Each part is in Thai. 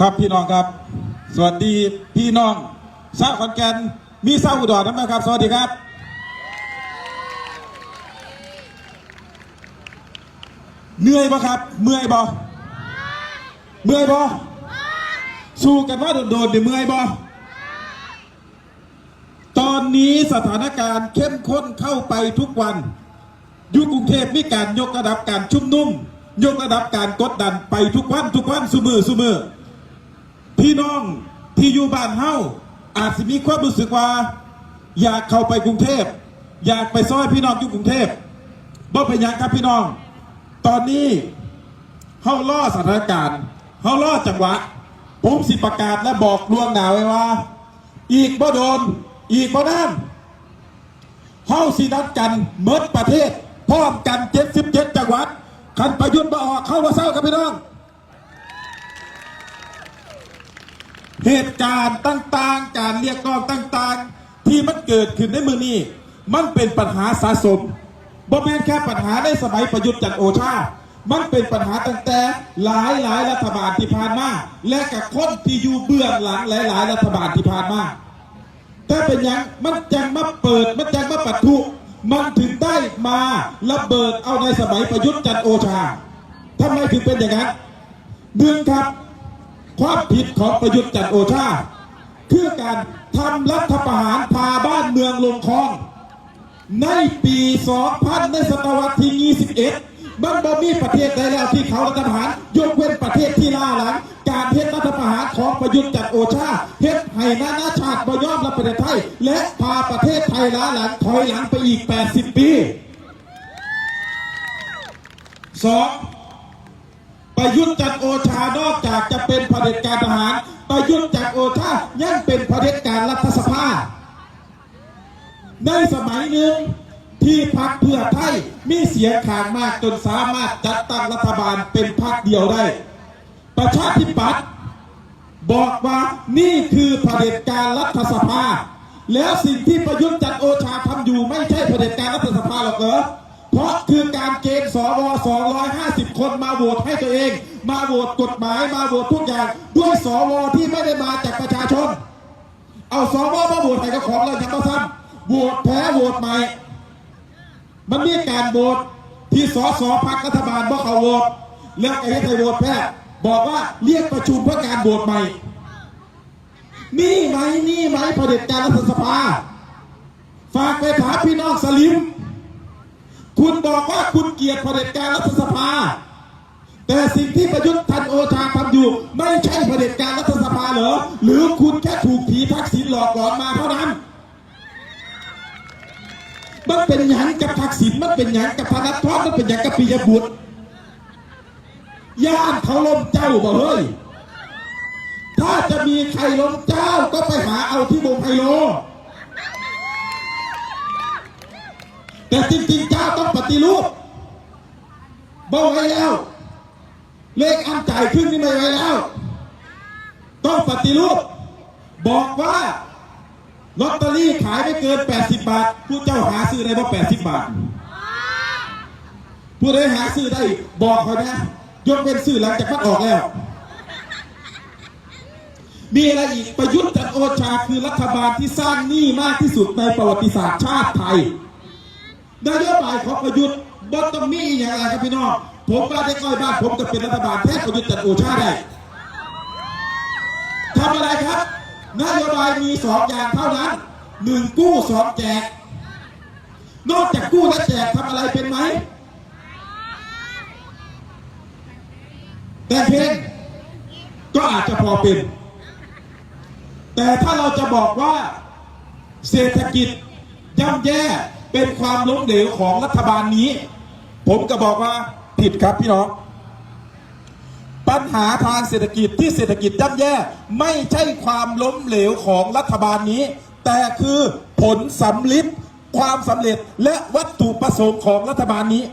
ครับพี่น้องครับ สวัสดีพี่น้องชาวขอนแก่นมีชาวอุดรด้วยนะครับ สวัสดีครับเหนื่อยปะครับ เมื่อยบ่เมื่อยบ่สู้กันว่าโดนๆเดี๋ยวเมื่อยบ่ตอนนี้สถานการณ์เข้มข้นเข้าไปทุกวันอยู่กรุงเทพมีการยกระดับการชุมนุม ยกระดับการกดดันไปทุกวันทุกวันสุมือสุมือ พี่น้องที่อยู่บ้านเฮาอาจจะมีความรู้สึกว่า อยากเข้าไปกรุงเทพ อยากไปซอยพี่น้องอยู่กรุงเทพบ่เป็นหยังครับพี่น้อง ตอนนี้เฮาล่อสถานการณ์เฮาล่อจังหวะ ผมสิประกาศและบอกล่วงหนาไว้ว่า อีกบ่โดน อีกบ่นานเฮาสินัดกันเมิดประเทศพร้อมกัน77จังหวัดคันประยุทธ์มาออกเข้ามาเศร้าครับพี่น้อง เหตุการณ์ต่างๆ การเรียกร้องต่างๆ ที่มันเกิดขึ้นในมือนี้มันเป็นปัญหาสะสมบ่แม่นแค่ปัญหาในสมัยประยุทธ์จันโอชา มันเป็นปัญหาตั้งแต่หลายหลายๆรัฐบาลที่ผ่านมา และกับคนที่อยู่เบื้องหลังหลายหลายๆรัฐบาลที่ผ่านมาถ้าเป็นอย่างมันจังมาเปิด มันจังมาปัทุมันถึงได้มาระเบิดเอาในสมัยประยุทธ์จันโอชาทำไมถึงเป็นอย่างนั้นหนึ่งครับ ความผิดของประยุทธ์จันโอชาคือการทำรัฐประหารพาบ้านเมืองลงคลอง ในปี 2000 ในศตวรรษที่ 21 มันบ่มีประเทศใดแล้วที่เขารัฐประหาร ยกเว้นประเทศที่ล่าหลัง การเฮ็ดรัฐประหารของประยุทธ์จันโอชาเฮ็ดให้นานาชาติบ่ยอมรับประเทศไทย และพาประเทศไทยล้าหลังถอยหลังไปอีก 80 ปีสอง ประยุทธ์จันโอชานอกจากจะเป็นเผด็จการทหาร ประยุทธ์จันโอชายังเป็นเผด็จการรัฐสภา ในสมัยหนึ่งที่พรรคเพื่อไทยมีเสียงขางมากจนสามารถจัดตั้งรัฐบาลเป็นพรรคเดียวได้ ประชาธิปัตย์บอกว่านี่คือเผด็จการรัฐสภา แล้วสิ่งที่ประยุทธ์จันโอชาทำอยู่ไม่ใช่เผด็จการรัฐสภาหรอกเหรอ เพราะคือการเกณฑ์สว250 คนมาโหวตให้ตัวเอง มาโหวตกฎหมายมาโหวตทุกอย่างด้วยสวที่ไม่ได้มาจากประชาชน เอาสวมาโหวตให้กับของเราอย่างมาซ้ำโหวตแพ้โหวตใหม่ มันมีการโหวตที่สสพักรัฐบาลบอกเขาโหวตแล้วไอ้ให้ใครโหวตแพ้บอกว่าเรียกประชุมเพื่อการโหวตใหม่นี่ไหมนี่ไหมเผด็จการรัฐสภา ฝากไปถามพี่น้องสลิม คุณบอกว่าคุณเกลียดเผด็จการรัฐสภา แต่สิ่งที่ประยุทธ์ทันโอชาทำอยู่ ไม่ใช่เผด็จการรัฐสภาเหรอ หรือคุณแค่ถูกผีทักษิณหลอกหลอนมาเท่านั้นมันเป็นหยังกับทักษิณมันเป็นหยังกับธนาธรมันเป็นหยังกับปิยบุตรย่านเขาล้มเจ้าบ่เฮ้ย ถ้าจะมีใครล้มเจ้าก็ไปหาเอาที่วงไฮโล แต่จริงๆเจ้าต้อง ฏิรูปบอกไว้แล้ว เลขอันจ่ายขึ้นนี่ไม่ไว้แล้ว ต้องปฏิรูป บอกว่าลอตเตอรี่ขายไม่เกิน 80 บาท ผู้เจ้าหาซื้อได้เพรา80 บาท ผู้ใดหาซื้อได้บอกเขานะยกเป็นซื้อหลังจากมันออกแล้ว มีอะไรอีกประยุทธ์จันทร์โอชาคือรัฐบาลที่สร้างหนี้มากที่สุดในประวัติศาสตร์ชาติไทย นโยบายของประยุทธ์บนต้องมีอย่างไรครับพี่น้องผมว่าได้ก้อยบ้านผมจะเป็นรัฐบาลแทนประยุทธ์จันโอชาได้ทำอะไรครับ นโยบายมีสองอย่างเท่านั้นหนึ่งกู้สองแจก นอกจากกู้และแจกทำอะไรเป็นไหมแต่เพลงก็อาจจะพอเป็น แต่ถ้าเราจะบอกว่า เศรษฐกิจย่ำแย่ เป็นความล้มเหลวของรัฐบาลนี้ ผมก็บอกว่าผิดครับพี่น้อง ปัญหาทางเศรษฐกิจที่เศรษฐกิจย่ำแย่ไม่ใช่ความล้มเหลวของรัฐบาลนี้ แต่คือผลสำลิดความสำเร็จและวัตถุประสงค์ของรัฐบาลนี้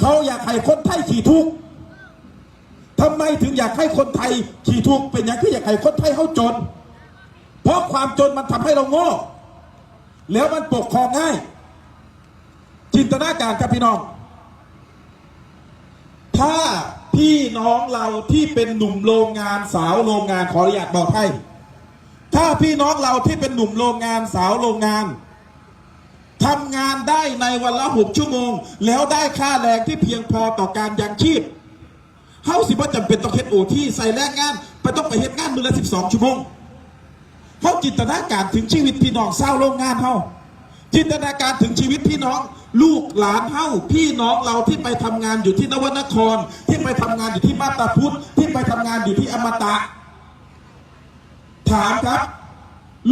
เขาอยากให้คนไทยขี่ทุกข์ทำไมถึงอยากให้คนไทยขี่ทุกข์เป็นอย่างที่อยากให้คนไทยเขาจน เพราะความจนมันทำให้เราโง่แล้วมันปกครองง่าย จินตนาการครับพี่น้อง ถ้าพี่น้องเราที่เป็นหนุ่มโรงงานสาวโรงงานขออนุญาตบอกให้ ถ้าพี่น้องเราที่เป็นหนุ่มโรงงานสาวโรงงานทำงานได้ในวันละหกชั่วโมง แล้วได้ค่าแรงที่เพียงพอต่อการยังชีพเฮาสิว่าจำเป็นต้องเฮ็ดโอที่ใส่แรงงานไปต้องไปเฮ็ดงานมือละสิบสองชั่วโมงเฮาจินตนาการถึงชีวิตพี่น้องเศร้าวโรงงานเฮา จินตนาการถึงชีวิตพี่น้อง ลูกหลานเฮาพี่น้องเราที่ไปทำงานอยู่ที่นวนคร ที่ไปทำงานอยู่ที่มาตาพุธที่ไปทำงานอยู่ที่อมตะ ถามครับ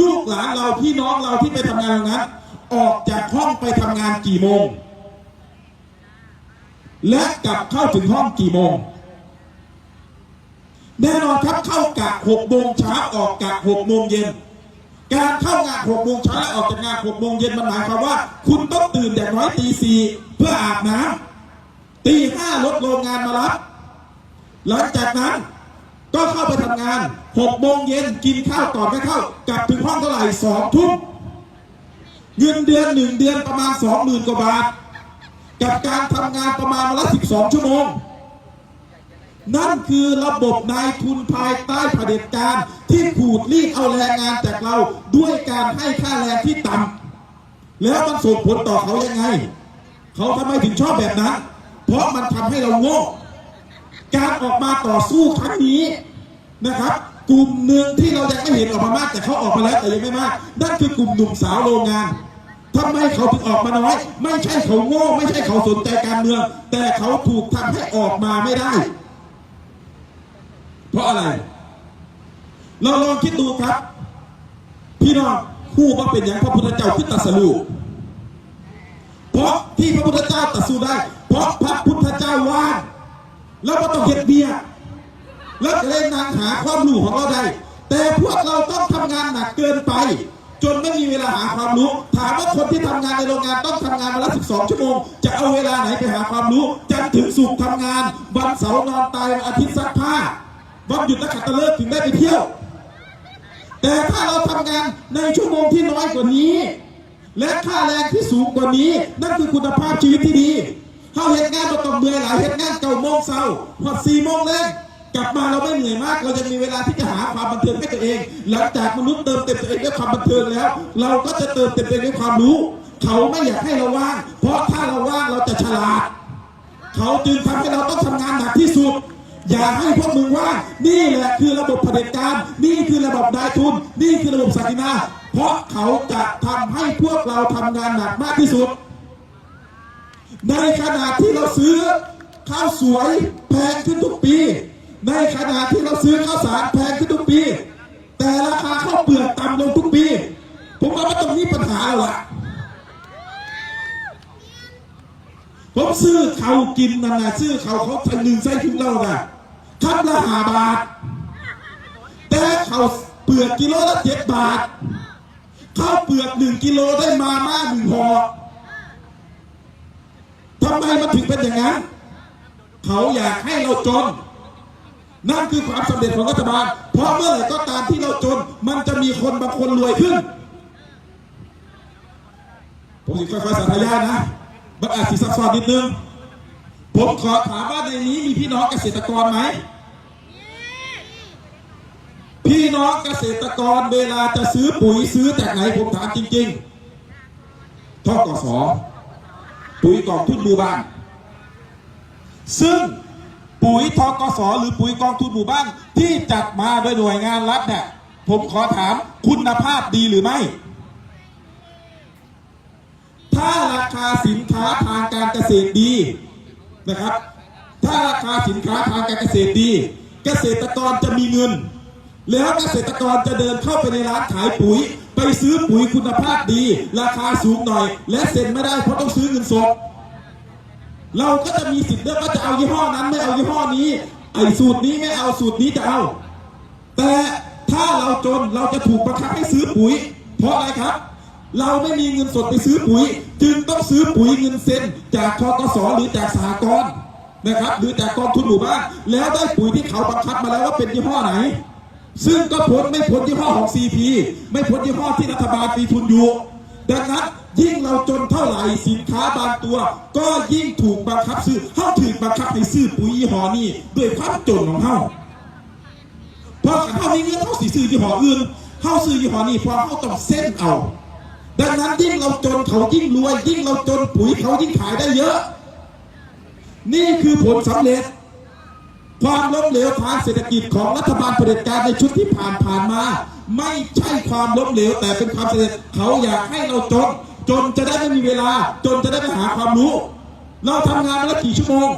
ลูกหลานเราพี่น้องเราที่ไปทำงานตรงนั้นออกจากห้องไปทำงานกี่โมง และกลับเข้าถึงห้องกี่โมงแน่นอนครับเข้ากะหกโมงเช้าออกกะหกโมงเย็น การเข้างานหกโมงเช้าและออกจากงานหกโมงเย็นมันหมายความว่า คุณต้องตื่นอย่างน้อยตีสี่เพื่ออาบน้ำตีห้ารถโรงงานมารับหลังจากนั้นก็เข้าไปทำงานหกโมงเย็นกินข้าวก่อนไม่เข้ากลับถึงห้องเท่าไหร่สองทุ่มเงินเดือนหนึ่งเดือนประมาณสองหมื่นกว่าบาท กับการทำงานประมาณวันละสิบสองชั่วโมง นั่นคือระบบนายทุนภายใต้เผด็จการที่ขูดรีดเอาแรงงานจากเราด้วยการให้ค่าแรงที่ต่ำแล้วมันส่งผลต่อเขายังไง เขาทำไมถึงชอบแบบนั้น เพราะมันทำให้เราโง่การออกมาต่อสู้ครั้งนี้นะครับกลุ่มหนึ่งที่เรายังไม่เห็นออกมามากแต่เขาออกมาแล้วแต่ยังไม่มากนั่นคือกลุ่มหนุ่มสาวโรงงานทำไมเขาถึงออกมาน้อยไม่ใช่เขาโง่ ไม่ใช่เขาสนใจการเมือง แต่เขาถูกทำให้ออกมาไม่ได้ เพราะอะไร เราลองคิดดูครับ พี่น้องผู้ว่าเป็นอย่างพระพุทธเจ้าขึ้นตรัสรู้เพราะที่พระพุทธเจ้าตรัสรู้ได้ เพราะพระพุทธเจ้าว่างแล้วก็ต้องเห็ดเบียร์แล้วจะเล่นนางหาความรู้ของเราได้ แต่พวกเราต้องทำงานหนักเกินไป จนไม่มีเวลาหาความรู้ ถามว่าคนที่ทำงานในโรงงานต้องทำงานวันละ 12 ชั่วโมง จะเอาเวลาไหนไปหาความรู้ จันถึงศุกร์ทำงาน วันเสาร์นอนตายวันอาทิตย์ซักผ้า วันหยุดนักขัตฤกษ์ถึงได้ไปเที่ยว แต่ถ้าเราทำงานในชั่วโมงที่น้อยกว่านี้ และค่าแรงที่สูงกว่านี้ นั่นคือคุณภาพชีวิตที่ดีเขาเห็นงานเราต้องเมื่อยหลายเห็นงานเก่าโมงเช้าพอสี่โมงแรกกลับมาเราไม่เหนื่อยมาก เราจะมีเวลาที่จะหาความบันเทิงให้ตัวเอง หลังจากมนุษย์เติมเต็มตัวเองด้วยความบันเทิงแล้ว เราก็จะเติมเต็มตัวเองด้วยความรู้ เขาไม่อยากให้เราว่าง เพราะถ้าเราว่างเราจะฉลาด เขาจึงทำให้เราต้องทำงานหนักที่สุด อย่าให้พวกมึงว่า นี่แหละคือระบบเผด็จการ นี่คือระบบนายทุน นี่คือระบบสันตินา เพราะเขาจะทำให้พวกเราทำงานหนักมากที่สุด ในขณะที่เราซื้อข้าวสวยแพงขึ้นทุกปี ในขณะที่เราซื้อข้าวสารแพงขึ้นทุกปี แต่ราคาข้าวเปลือกต่ำลงทุกปี ผมว่าต้องมีปัญหาแล้วล่ะ ผมซื้อเขากินนั่นนะซื้อเขาเขาทันหนึ่งไส้ถุงเราน่ะคำละหาบาท แต่เขาเปลือกกิโลละเจ็ดบาทข้าวเปลือกหนึ่งกิโลได้มาม่าหนึ่งห่อทำไมมันถึงเป็นอย่างนั้น เขาอยากให้เราจน นั่นคือความสำเร็จของรัฐบาล เพราะเมื่อไหร่ก็ตามที่เราจน มันจะมีคนบางคนรวยขึ้น ผมสิค่อยๆสัญญานะ มันอาจสิซับซ้อนนิดนึง ผมขอถามว่าในนี้มีพี่น้องเกษตรกรไหม พี่น้องเกษตรกรเวลาจะซื้อปุ๋ยซื้อจากไหนผมถามจริงๆท่อกสปุ๋ยกองทุนหมู่บ้าน ซึ่งปุ๋ยทกสหรือปุ๋ยกองทุนหมู่บ้านที่จัดมาโดยหน่วยงานรัฐเนี่ยผมขอถามคุณภาพดีหรือไม่ ถ้าราคาสินค้าทางการเกษตรดีนะครับ ถ้าราคาสินค้าทางการเกษตรดี เกษตรกรจะมีเงิน แล้วเกษตรกรจะเดินเข้าไปในร้านขายปุ๋ย ไปซื้อปุ๋ยคุณภาพดี ราคาสูงหน่อย และเซ็นไม่ได้เพราะต้องซื้อเงินสดเราก็จะมีสิทธิ์เลือกว่าจะเอายี่ห้อนั้นไม่เอายี่ห้อนี้ ไอ้สูตรนี้ไม่เอาสูตรนี้จะเอา แต่ถ้าเราจนเราจะถูกบังคับให้ซื้อปุ๋ย เพราะอะไรครับ เราไม่มีเงินสดไปซื้อปุ๋ย จึงต้องซื้อปุ๋ยเงินเซ็นจากทกสหรือจากสหกรณ์นะครับหรือจากกองทุนหมู่บ้านแล้วได้ปุ๋ยที่เขาบังคับมาแล้วว่าเป็นยี่ห้อไหน ซึ่งก็พ้นไม่พ้นยี่ห้อของ CP ไม่พ้นยี่ห้อที่รัฐบาลมีทุนอยู่ดังนั้นยิ่งเราจนเท่าไหร่สินค้าบางตัว ก็ยิ่งถูกบังคับซื้อเฮาถูกบังคับให้ซื้อปุ๋ยยี่ห้อนี้ด้วยความจนของเฮาเพราะเฮามีเงินเฮาสิซื้อยี่ห้ออื่นเฮาซื้อยี่ห้อนี้เพราะเฮาต้องเส้นเอา ดังนั้นยิ่งเราจนเขายิ่งรวย ยิ่งเราจนปุ๋ยเขายิ่งขายได้เยอะ นี่คือผลสำเร็จ ความล้มเหลวทางเศรษฐกิจของรัฐบาลเผด็จการในชุดที่ผ่านผ่านมา ไม่ใช่ความล้มเหลวแต่เป็นความสำเร็จเขาอยากให้เราจน จนจะได้ไม่มีเวลา จนจะได้ไปหาความรู้ เราทำงานมาแล้วกี่ชั่วโมง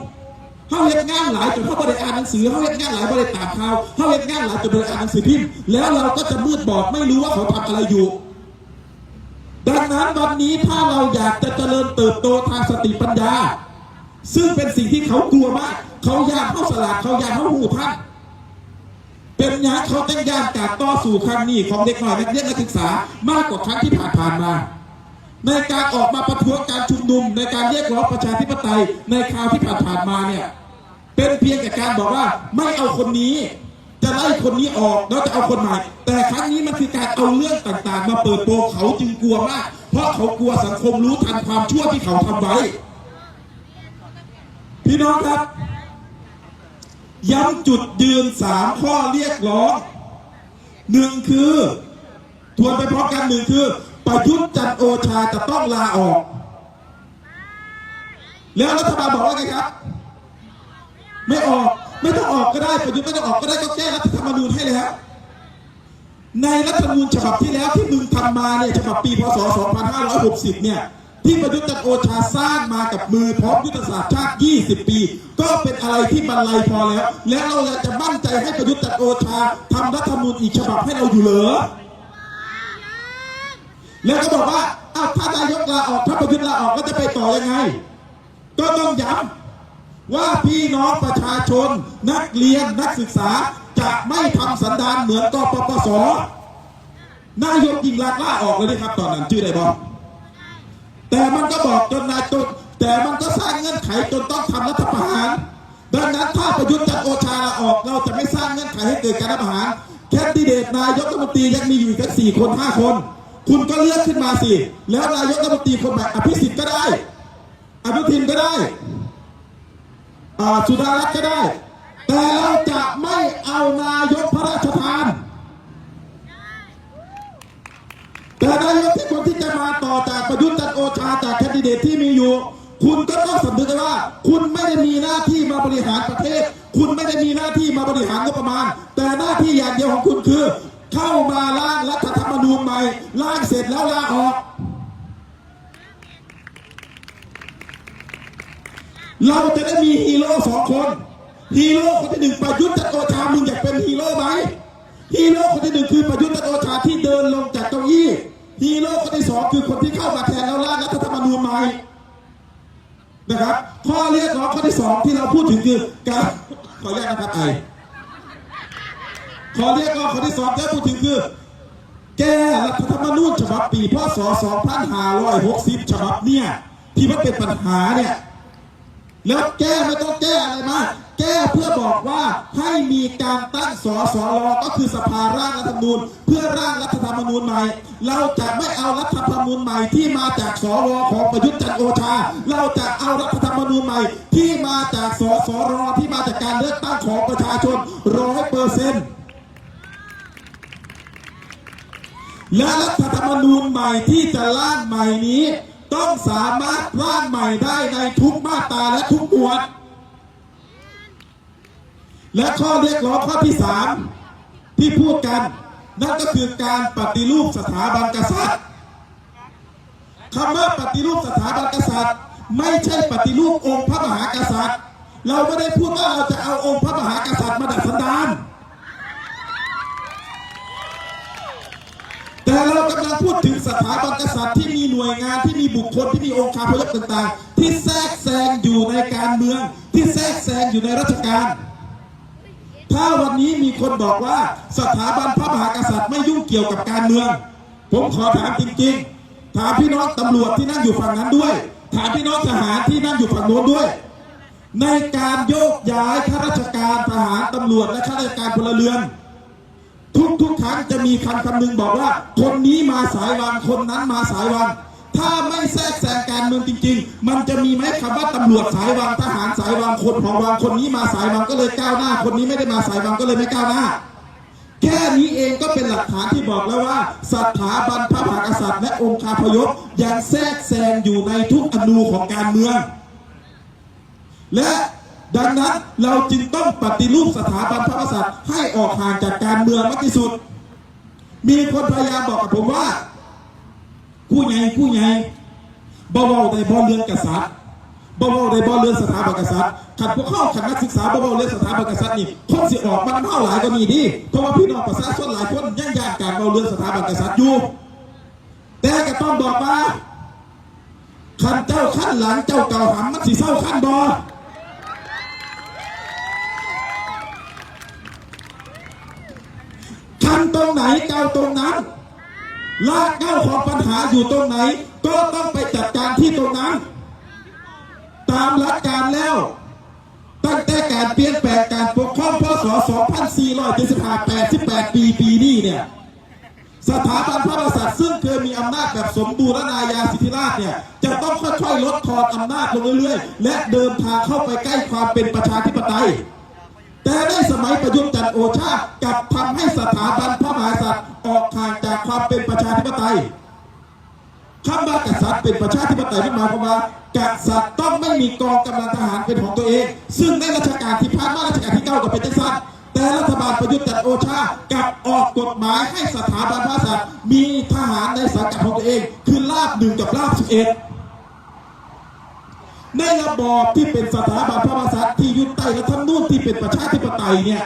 เขาเห็นงานหลายจนเขาบริอ่านหนังสือเขาเห็นงานหลายบริตามข่าวเขาเห็นงานหลายจนบริอ่านหนังสือพิมพ์แล้วเราก็จะมืดบอดไม่รู้ว่าเขาทำอะไรอยู่ ดังนั้นวันนี้ถ้าเราอยากจะเจริญเติบโตทางสติปัญญา ซึ่งเป็นสิ่งที่เขากลัวมากเขาอยากเข้าสลาดเขาอยากเข้าหูท่านเป็นอยังเขาต้องยานการต่อสู่ครั้งนี้ของเด็กหน่อยนักเรียนนักศึกษามากกว่าครั้งที่ผ่านๆมา ในการออกมาประท้วงการชุมนุม ในการเรียกร้องประชาธิปไตยในคราวที่ผ่านผ่านๆมาเนี่ยเป็นเพียงแต่การบอกว่าไม่เอาคนนี้ จะไล่คนนี้ออกแล้วจะเอาคนใหม่ แต่ครั้งนี้มันคือการเอาเรื่องต่างๆ มาเปิดโปงเขาจึงกลัวมาก เพราะเขากลัวสังคมรู้ทันความชั่วที่เขาทำไว้ พี่น้องครับ ย้ำจุดยืนสามข้อเรียกร้องหนึ่งคือทวนไปพร้อมกันหนึ่งคือประยุทธ์จันโอชาจะต้องลาออก แล้วรัฐบาลบอกว่าไงครับ ไม่ออก ไม่ต้องออกก็ได้ประยุทธ์ไม่ต้องออกก็ได้ก็แก้รัฐธรรมนูญให้แล้วในรัฐธรรมนูญฉบับที่แล้วที่มึงทำมาเนี่ยฉบับปีพศ 2560 เนี่ยที่ประยุทธ์จันโอชาสร้างมากับมือพร้อมยุทธศาสตร์ชาติ 20 ปี ก็เป็นอะไรที่บรรลัยพอแล้ว แล้วเราจะมั่นใจให้ประยุทธ์จันโอชาทำรัฐธรรมนูญอีกฉบับให้เราอยู่เหรอแล้วก็บอกว่าอ้าวถ้านายกลาออกถ้าประยุทธ์ลาออกก็จะไปต่อยังไง ก็ต้องย้ำ ว่าพี่น้องประชาชน นักเรียนนักศึกษาจะไม่ทำสันดานเหมือนกปปสนายกยิงลากล่าออกเลยนะครับตอนนั้นชื่ออะไรบอก แต่มันก็บอกจนนายจนแต่มันก็สร้างเงื่อนไขจนต้องทำรัฐประหาร ดังนั้นถ้าประยุทธ์จันโอชาลาออกเราจะไม่สร้างเงื่อนไขให้เกิดการรัฐประหารแคนดิเดตนายกรัฐมนตรียังมีอยู่แค่สี่คนห้าคน คุณก็เลือกขึ้นมาสิแล้วนายกรัฐมนตรีคนใหม่อภิสิทธิ์ก็ได้ อนุทินก็ได้ สุดารัตน์ก็ได้ แต่เราจะไม่เอานายกพระราชทานแต่นายกที่คนที่จะมาต่อจากประยุทธ์จันโอชาจากแคนดิเดตที่มีอยู่ คุณก็ต้องสำนึกว่า คุณไม่ได้มีหน้าที่มาบริหารประเทศ คุณไม่ได้มีหน้าที่มาบริหารงบประมาณ แต่หน้าที่อย่างเดียวของคุณคือ เข้ามาร่างรัฐธรรมนูญใหม่ร่างเสร็จแล้วลาออก เราจะได้มีฮีโร่สองคนฮีโร่คนที่หนึ่งประยุทธ์จันทร์โอชามึงอยากเป็นฮีโร่ไหมฮีโร่คนที่หนึ่งคือประยุทธ์จันทร์โอชาที่เดินลงจากเก้าอี้ฮีโร่คนที่สองคือคนที่เข้ามาแทนแล้วร่างรัฐธรรมนูญใหม่นะครับข้อเรียกร้องข้อที่สองที่เราพูดถึงคือการขออนุญาตนะครับไอขอเรียกร้องข้อที่สองที่เราพูดถึงคือ แก้รัฐธรรมนูญฉบับปีพศ 2560 ฉบับเนี่ยที่มันเป็นปัญหาเนี่ย แล้วแก้ไม่ต้องแก้อะไรมาแก้เพื่อบอกว่าให้มีการตั้งสสรก็คือสภาร่างรัฐธรรมนูญ เพื่อร่างรัฐธรรมนูญใหม่ เราจะไม่เอารัฐธรรมนูญใหม่ที่มาจากสวของประยุทธ์จันทร์โอชา เราจะเอารัฐธรรมนูญใหม่ ที่มาจากสสรที่มาจากการเลือกตั้งของประชาชนร้อยเปอร์เซ็นต์และรัฐธรรมนูญใหม่ที่จะร่างใหม่นี้ ต้องสามารถร่างใหม่ได้ในทุกมาตราและทุกหมวด และข้อเรียกร้องข้อที่สามที่พูดกัน นั่นก็คือการปฏิรูปสถาบันกษัตริย์คำว่าปฏิรูปสถาบันกษัตริย์ ไม่ใช่ปฏิรูปองค์พระมหากษัตริย์ เราไม่ได้พูดว่าเราจะเอาองค์พระมหากษัตริย์มาดัดสันดาน แต่เรากำลังพูดถึงสถาบันกษัตริย์ที่มีหน่วยงานที่มีบุคคลที่มีองค์คาพยพต่างๆ ที่แทรกแซงอยู่ในการเมือง ที่แทรกแซงอยู่ในราชการ ถ้าวันนี้มีคนบอกว่าสถาบันพระมหากษัตริย์ไม่ยุ่งเกี่ยวกับการเมือง ผมขอถามจริงๆ ถามพี่น้องตำรวจที่นั่งอยู่ฝั่งนั้นด้วย ถามพี่น้องทหารที่นั่งอยู่ฝั่งโน้นด้วย ในการโยกย้ายข้าราชการทหารตำรวจและข้าราชการพลเรือน ทุกๆครั้งจะมีคำคำหนึ่งบอกว่า คนนี้มาสายวันคนนั้นมาสายวันถ้าไม่แทรกแซงการเมืองจริง ๆ มันจะมีไหมคำว่าตำรวจสายวังทหารสายวังคนของวังคนนี้มาสายวังก็เลยก้าวหน้า คนนี้ไม่ได้มาสายวังก็เลยไม่ก้าวหน้า แค่นี้เองก็เป็นหลักฐานที่บอกแล้วว่าสถาบันพระมหากษัตริย์และองค์คาพยพยังแทรกแซงอยู่ในทุกอนูของการเมือง และ ดังนั้นเราจึงต้องปฏิรูปสถาบันพระมหากษัตริย์ให้ออกห่างจากการเมืองมากที่สุด มีคนพยายามบอกกับผมว่าผู้ใหญ่ผู้ใหญ่บ่เว้าในบ่เรือนกษัตริย์บ่เว้าในบ่เรือนสถาบันกษัตริย์ขัดพวกเข้าขัดนักศึกษาบ่เว้าเรือนสถาบันกษัตริย์นี่คนสิออกมันเท่าหลายก็มีดีเพราะว่าพี่น้องประชาชนหลายคนยังยากการเว้าเรือนสถาบันกษัตริย์อยู่แต่ก็ต้องบอกว่าขันเจ้าขั้นหลังเจ้าเก่าหำมันสิเศร้าขั้นบ่ ตรงไหนเก่าตรงนั้นลากเก้าของปัญหาอยู่ตรงไหน ก็ต้องไปจัดการที่ตรงนั้น ตามหลักการแล้ว ตั้งแต่การเปลี่ยนแปลงการปกครองพศ2475 88 ปีปีนี้เนี่ยสถาบันพระมหากษัตริย์ซึ่งเคยมีอำนาจแบบสมบูรณาญาสิทธิราชเนี่ยจะต้องค่อยๆลดทอนอำนาจลงเรื่อยๆ และเดินทางเข้าไปใกล้ความเป็นประชาธิปไตย แต่ในสมัยประยุทธ์จันโอชากลับทำให้สถาบันพระมหากษัตริย์ออกห่างจากความเป็นประชาธิปไตยคำว่ากษัตริย์เป็นประชาธิปไตยนั่มายความว่ากษัตริย์ต้องไม่มีกองกำลังทหารเป็นของตัวเอง ซึ่งในรัชกาลที่ผ่านมารัชกาลที่เก้าก็เป็นจังสันแต่รัฐบาลประยุทธ์จันโอชากลับออกกฎหมายให้สถาบันพระมหากษัตริย์มีทหารในสังกัดของตัวเอง คือลาบหนึ่งกับลาบสิบเอ็ด ในระบอบที่เป็นสถาบันพระมหากษัตริย์ที่ยุติใต้รัฐธรรมนูญที่เป็นประชาธิปไตยเนี่ย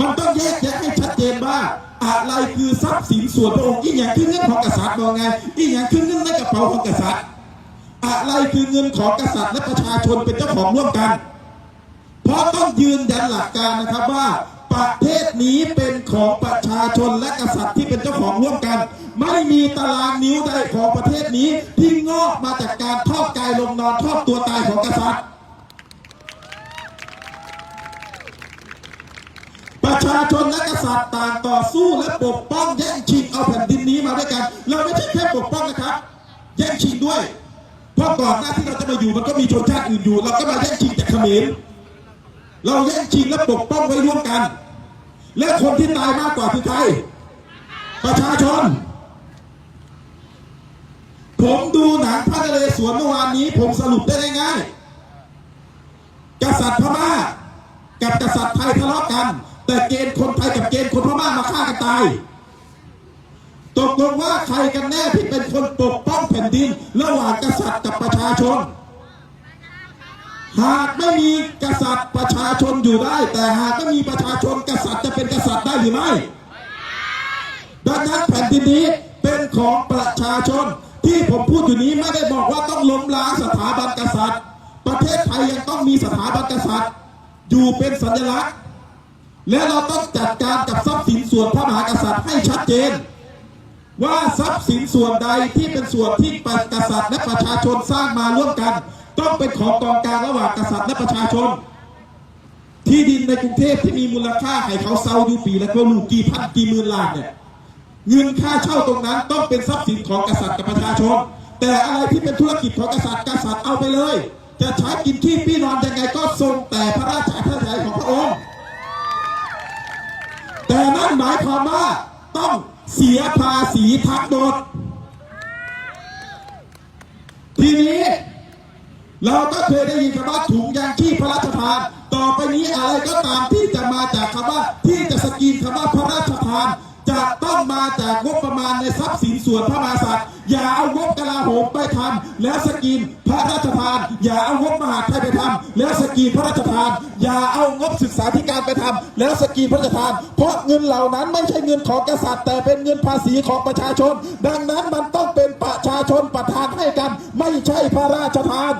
มันต้องแยกแยะให้ชัดเจนว่าอะไรคือทรัพย์สินส่วนพระองค์อีกอย่างคือเงินของกษัตริย์มองไงอีกอย่างคือเงินในกระเป๋าของกษัตริย์ อะไรคือเงินของกษัตริย์และประชาชนเป็นเจ้าของร่วมกัน เพราะต้องยืนยันหลักการนะครับว่า ประเทศนี้เป็นของประชาชนและกษัตริย์ที่เป็นเจ้าของร่วมกัน ไม่มีตารางนิ้วใดของประเทศนี้ที่งอกมาจากการทอดกายลงนอนทอดตัวตายของกษัตริย์ประชาชนและกษัตริย์ต่างต่อสู้และปกป้องแย่งชิงเอาแผ่นดินนี้มาด้วยกัน เราไม่ใช่แค่ปกป้องนะครับ แย่งชิงด้วย เพราะก่อนหน้าที่เราจะมาอยู่มันก็มีชนชาติอื่นอยู่ เราก็มาแย่งชิงจากเขมรเราแย่งชิงและปกป้องไว้ร่วมกัน และคนที่ตายมากกว่าคือใครประชาชน ผมดูหนังพระนเรศวรเมื่อวานนี้ ผมสรุปได้ง่ายกษัตริย์พม่า กับกษัตริย์ไทยทะเลาะกัน แต่เกณฑ์คนไทยกับเกณฑ์คนพม่ามาฆ่ากันตายตกลงว่าใครกันแน่ที่เป็นคนปกป้องแผ่นดิน ระหว่างกษัตริย์กับประชาชน หากไม่มีกษัตริย์ประชาชนอยู่ได้ แต่หากไม่มีประชาชนกษัตริย์จะเป็นกษัตริย์ได้หรือไม่ดังนั้นแผ่นดินนี้เป็นของประชาชนที่ผมพูดอยู่นี้ไม่ได้บอกว่าต้องล้มล้างสถาบันกษัตริย์ ประเทศไทยยังต้องมีสถาบันกษัตริย์ อยู่เป็นสัญลักษณ์ และเราต้องจัดการกับทรัพย์สินส่วนพระมหากษัตริย์ให้ชัดเจน ว่าทรัพย์สินส่วนใดที่เป็นส่วนที่กษัตริย์และประชาชนสร้างมาร่วมกัน ต้องเป็นของกองกลางระหว่างกษัตริย์และประชาชน ที่ดินในกรุงเทพที่มีมูลค่าให้เขาเซาอยู่ปีและก็ลูกกี่พันกี่หมื่นล้านเนี่ยเงินค่าเช่าตรงนั้นต้องเป็นทรัพย์สินของกษัตริย์กับประชาชน แต่อะไรที่เป็นธุรกิจของกษัตริย์กษัตริย์เอาไปเลย จะใช้กินที่พี่นอนยังไงก็ทรงแต่พระราชอัธยาศัยของพระองค์แต่นั่นหมายความว่าต้องเสียภาษีทั้งหมดทีนี้ เราก็เคยได้ยินคำว่าถุงยางชีพพระราชทาน ต่อไปนี้อะไรก็ตามที่จะมาจากคำว่าที่จะสกีนคำว่าพระราชทาน จะต้องมาจากงบประมาณในทรัพย์สินส่วนพระมหากษัตริย์ อย่าเอางบกลาโหมไปทำแล้วสกีนพระราชทาน อย่าเอางบมหาดไทยไปทำแล้วสกีนพระราชทาน อย่าเอางบศึกษาธิการไปทำแล้วสกีนพระราชทาน เพราะเงินเหล่านั้นไม่ใช่เงินของกษัตริย์ แต่เป็นเงินภาษีของประชาชน ดังนั้นมันต้องเป็นประชาชนประทานให้กัน ไม่ใช่พระราชทาน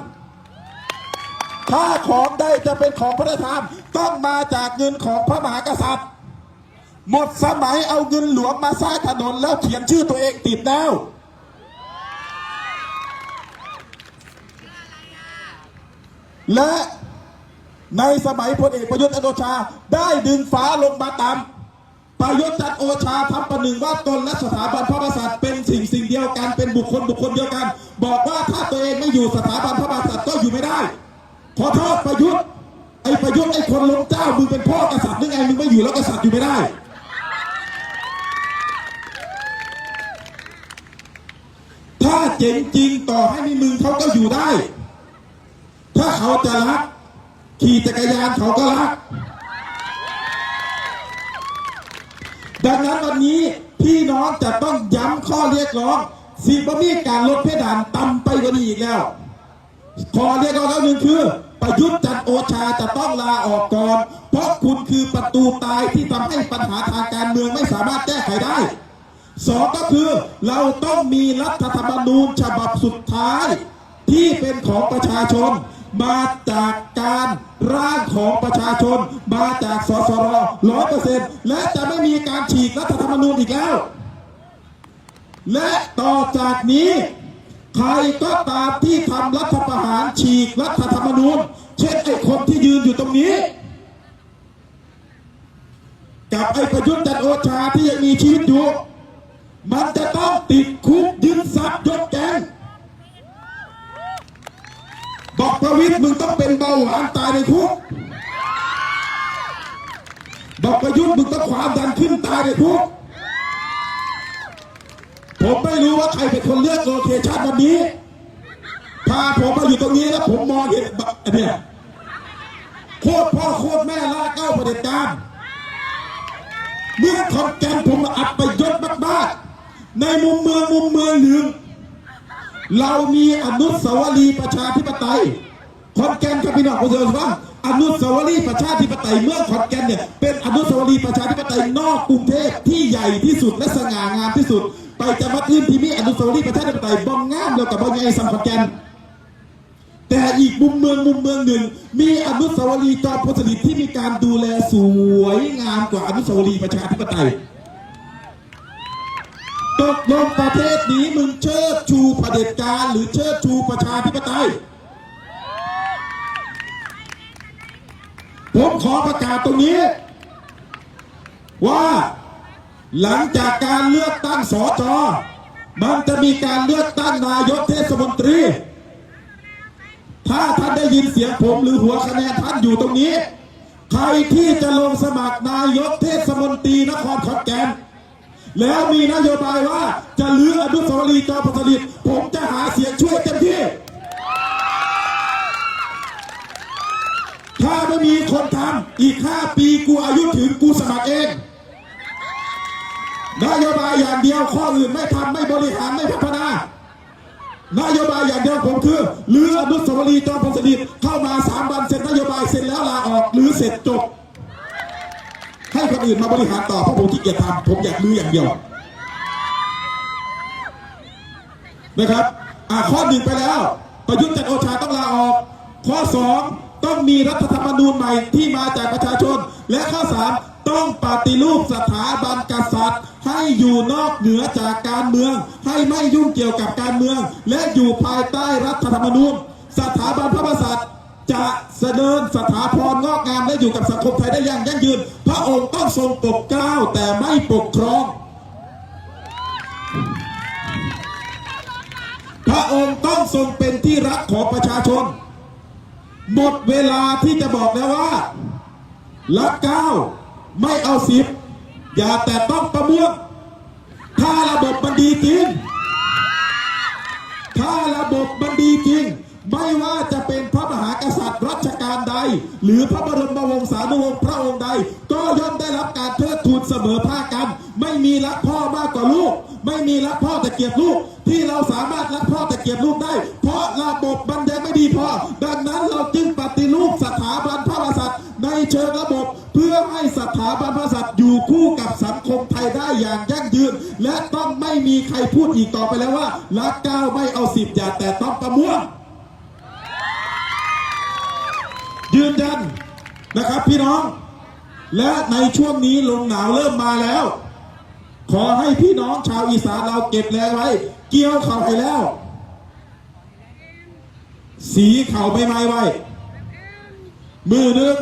ถ้าของใดจะเป็นของพระราชทานต้องมาจากเงินของพระมหากษัตริย์ หมดสมัยเอาเงินหลวงมาสร้างถนนแล้วเขียนชื่อตัวเองติดแล้วและในสมัยพลเอกประยุทธ์อนุชาได้ดึงฟ้าลงมาต่ำประยุทธ์จันโอชาทำประหนึ่งว่าตนและสถาบันพระมหากษัตริย์เป็นสิ่งสิ่งเดียวกันเป็นบุคคลบุคคลเดียวกัน บอกว่าถ้าตัวเองไม่อยู่สถาบันพระมหากษัตริย์ก็อยู่ไม่ได้ ขอโทษประยุทธ์ไอ้ประยุทธ์ไอ้คนล้มเจ้ามึงเป็นพ่อกษัตริย์หรือไงมึงไม่อยู่แล้วกษัตริย์อยู่ไม่ได้ถ้าเจ๋งจริงต่อให้ม่มึงเขาก็อยู่ได้ ถ้าเขาจะรัก ขี่จักรยานเขาก็รัก ดังนั้นวันนี้พี่น้องจะต้องย้ำข้อเรียกร้องสิบมีการลดเพดานต่ำไปกว่านี้อีกแล้ว ขอเรียกร้องแล้วหนึ่งคือ ประยุทธ์จันโอชาจะต้องลาออกก่อน เพราะคุณคือประตูตายที่ทำให้ปัญหาทางการเมืองไม่สามารถแก้ไขได้สองก็คือเราต้องมีรัฐธรรมนูญฉบับสุดท้าย ที่เป็นของประชาชน มาจากการร่างของประชาชน มาจากสสรร้อยเปอร์เซ็นต์และจะไม่มีการฉีกรัฐธรรมนูญอีกแล้ว และต่อจากนี้ ใครก็ตามที่ทำรัฐประหารฉีกรัฐธรรมนูญ เช่นไอ้คนที่ยืนอยู่ตรงนี้ กับไอ้ประยุทธ์จันโอชาที่ยังมีชีวิตอยู่ มันจะต้องติดคุกยึดทรัพย์ยกแกงบอกประวิตรมึงต้องเป็นเบาหวานตายในคุกบอกประยุทธ์มึงต้องความดันขึ้นตายในคุก ผมไม่รู้ว่าใครเป็นคนเลือกโลเคชั่นวันนี้ พาผมมาอยู่ตรงนี้แล้วผมมองเห็นแบบนเนี่ยโคตรพ่อโคตรแม่ลาเก้าประเด็จการเมื่อขอนแก่นผมอับไปยศมากๆ ในมุมเมืองมุมเมืองหนึ่ง เรามีอนุสาวรีย์ประชาธิปไตยขอนแก่นครับพี่น้องผู้ชมว่า อนุสาวรีย์ประชาธิปไตยเมืองขอนแก่นเนี่ยเป็นอนุสาวรีย์ประชาธิปไตยนอกกรุงเทพที่ใหญ่ที่สุดและสง่างามที่สุด ไปจังหวัดอื่นที่มีอนุสาวรีย์ประชาธิปไตยบ้องงามแล้วกับบ้องใหญ่สัมขอนแก่นแต่อีกมุมเมืองมุมเมืองหนึ่ง มีอนุสาวรีย์จอมพลสฤษดิ์ที่มีการดูแลสวยงามกว่าอนุสาวรีย์ประชาธิปไตยตกลงประเทศนี้มึงเชิดชูเผด็จการหรือเชิดชูประชาธิปไตย ผมขอประกาศตรงนี้ ว่าหลังจากการเลือกตั้งสจมันจะมีการเลือกตั้งนายกเทศมนตรี ถ้าท่านได้ยินเสียงผมหรือหัวคะแนนท่านอยู่ตรงนี้ ใครที่จะลงสมัครนายกเทศมนตรีนครขอนแก่นแล้วมีนโยบายว่าจะลื้ออนุสาวรีย์จอมพลสฤษดิ์ผมจะหาเสียงช่วยเต็มที่ ถ้าไม่มีคนทำอีก 5 ปีกูอายุถึงกูสมัครเองนโยบายอย่างเดียวข้ออื่นไม่ทำไม่บริหารไม่พัฒนานโยบายอย่างเดียวผมคือหรืออนุสาวรีย์จอมพลสฤษดิ์เข้ามาสามวันเสร็จนโยบายเสร็จแล้วลาออกหรือเสร็จจบ ให้คนอื่นมาบริหารต่อเพราะผมขี้เกียจทำผมอยากรู้อย่างเดียวนะครับอ่าข้อหนึ่งไปแล้ว ประยุทธ์จันโอชาต้องลาออก ข้อสอง ต้องมีรัฐธรรมนูญใหม่ที่มาจากประชาชน และข้อสามต้องปฏิรูปสถาบันกษัตริย์ ให้อยู่นอกเหนือจากการเมือง ให้ไม่ยุ่งเกี่ยวกับการเมือง และอยู่ภายใต้รัฐธรรมนูญ สถาบันพระมหากษัตริย์จะเสดินสถาพรงอกงามและอยู่กับสังคมไทยได้อย่างยั่งยืน พระองค์ต้องทรงปกเกล้าแต่ไม่ปกครอง พระองค์ต้องทรงเป็นที่รักของประชาชน หมดเวลาที่จะบอกแล้วว่ารักเก้าไม่เอาสิบอย่าแต่ต้องประมวงถ้าระบบมันดีจริง ถ้าระบบมันดีจริง ไม่ว่าจะเป็นพระมหากษัตริย์รัชกาลใด หรือพระบรมวงศานุวงศ์พระองค์ใด ก็ย่อมได้รับการเทิดทูนเสมอภาคกัน ไม่มีรักพ่อมากกว่าลูก ไม่มีรักพ่อแต่เกียดลูกที่เราสามารถรักพ่อแต่เกียดลูกได้ เพราะระบบมันยังไม่ดีพอ ดังนั้นเราจึงปฏิรูปสถาบันพระมหากษัตริย์ในเชิงระบบเพื่อให้สถาบันพระมหากษัตริย์อยู่คู่กับสังคมไทยได้อย่างยั่งยืน และต้องไม่มีใครพูดอีกต่อไปแล้วว่ารักเก้าไม่เอาสิบอย่าแต่ต้องประม่วงยืนยันนะครับพี่น้อง และในช่วงนี้ลมหนาวเริ่มมาแล้ว ขอให้พี่น้องชาวอีสานเราเก็บแรงไว้ เกี่ยวเข่าไปแล้ว สีเข่าไม่ไม้ไว้ มือนึง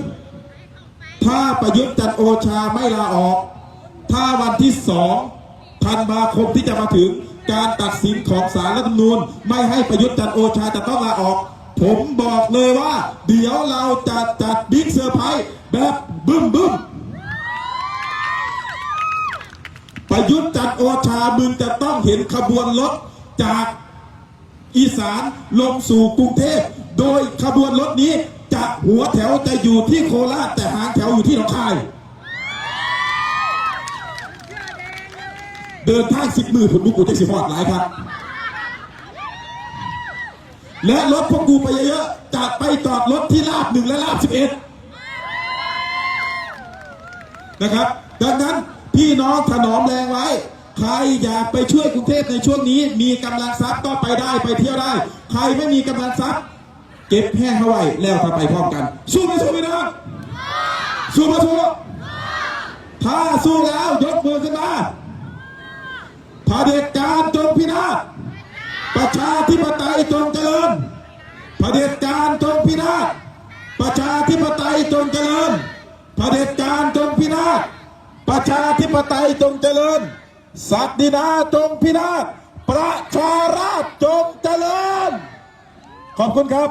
ถ้าประยุทธ์จันโอชาไม่ลาออก ถ้าวันที่สองธันวาคมที่จะมาถึงการตัดสินของศาลรัฐธรรมนูญ ไม่ให้ประยุทธ์จันโอชาจะต้องลาออก ผมบอกเลยว่า เดี๋ยวเราจะจัดบิ๊กเซอร์ไพรส์แบบบึ้มบึ้ม ประยุทธ์จันทร์โอชามึงจะต้องเห็นขบวนรถจากอีสานลงสู่กรุงเทพ โดยขบวนรถนี้จะหัวแถวจะอยู่ที่โคราชแต่หางแถวอยู่ที่หนองคาย เดินทางสิบมือผลบุกกูจะสิหอดหลายครับ และรถพวกกูไปเยอะๆจะไปจอดรถที่ลาบหนึ่งและลาบสิบเอ็ดนะครับ ดังนั้น พี่น้องถนอมแรงไว้ ใครอยากไปช่วยกรุงเทพในช่วงนี้ มีกำลังทรัพย์ก็ไปได้ไปเที่ยวได้ ใครไม่มีกำลังทรัพย์เก็บแห้งเข้าไว้แล้วทำไปพร้อมกัน สู้ไหมสู้ไหมน้องสู้มาสู้ถ้าสู้แล้วยกมือขึ้นมาเผด็จการจงพินาศประชาธิปไตยจงเจริญเผด็จการจงพินาศประชาธิปไตยจงเจริญเผด็จการจงพินาศ ประชาธิปไตยจงเจริญศักดินาจงพินาศประชาราชจงเจริญ ขอบคุณครับ